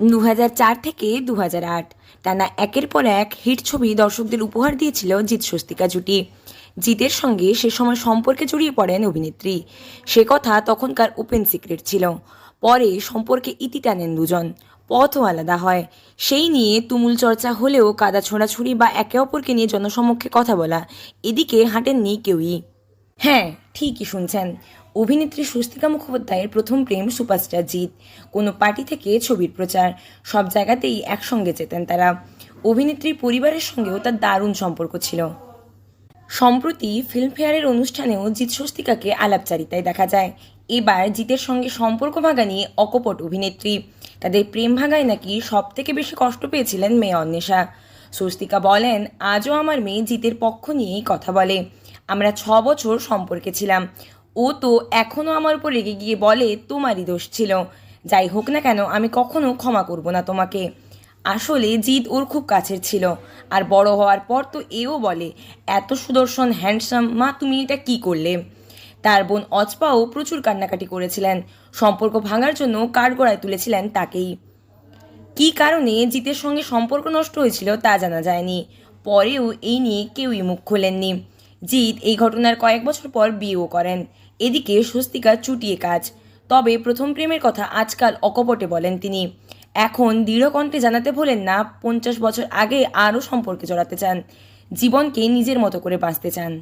দু থেকে দু টানা একের পর এক হিট ছবি দর্শকদের উপহার দিয়েছিল জিৎ স্বস্তিকা জুটি। জিতের সঙ্গে সে সময় সম্পর্কে জড়িয়ে পড়েন অভিনেত্রী। সে কথা তখনকার ওপেন সিক্রেট ছিল। পরে সম্পর্কে ইতি টানেন দুজন। পথও আলাদা হয়। সেই নিয়ে তুমুল চর্চা হলেও কাদা ছোড়াছুড়ি বা একে অপরকে নিয়ে জনসমক্ষে কথা বলা এদিকে হাঁটেননি কেউই। হ্যাঁ ঠিকই শুনছেন। অভিনেত্রী স্বস্তিকা মুখোপাধ্যায়ের প্রথম প্রেম সুপারস্টার জিৎ। কোনো পার্টি থেকে ছবির প্রচার। সব জায়গাতেই একসঙ্গে যেতেন তারা। অভিনেত্রীর পরিবারের সঙ্গেও তার দারুণ সম্পর্ক ছিল। সম্প্রতি ফিল্মফেয়ারের অনুষ্ঠানেও জিৎ স্বস্তিকাকে আলাপচারিতায় দেখা যায়। এবার জিতের সঙ্গে সম্পর্ক ভাঙা নিয়ে অকপট অভিনেত্রী। তাদের প্রেম ভাঙায় নাকি সব থেকে বেশি কষ্ট পেয়েছিলেন মেয়ে অন্বেষা। স্বস্তিকা বলেন, আজও আমার মেয়ে জিতের পক্ষ নিয়েই কথা বলে। আমরা ছ বছর সম্পর্কে ছিলাম। ও তো এখনও আমার উপর রেগে গিয়ে বলে, তোমারই দোষ ছিল। যাই হোক না কেন, আমি কখনো ক্ষমা করব না তোমাকে। আসলে জিৎ ওর খুব কাছের ছিল। আর বড় হওয়ার পর তো এও বলে, এত সুদর্শন, হ্যান্ডসাম, মা, তুমি এটা কি করলে? তার বোন অজপাও প্রচুর কান্নাকাটি করেছিলেন। সম্পর্ক ভাঙার জন্য কাঠগড়ায় তুলেছিলেন তাকেই। কী কারণে জিতের সঙ্গে সম্পর্ক নষ্ট হয়েছিল তা জানা যায়নি। পরেও এই নিয়ে কেউই মুখ খোলেননি। জিৎ এই ঘটনার কয়েক বছর পর বিয়েও করেন। এদিকে স্বস্তিকা চুটিয়ে কাজ। তবে প্রথম প্রেমের কথা আজকাল অকপটে বলেন তিনি। এখন দৃঢ়কণ্ঠে জানাতে ভোলেন না, পঞ্চাশ বছর আগে আরও সম্পর্কে জড়াতে চান। জীবনকে নিজের মতো করে বাঁচতে চান।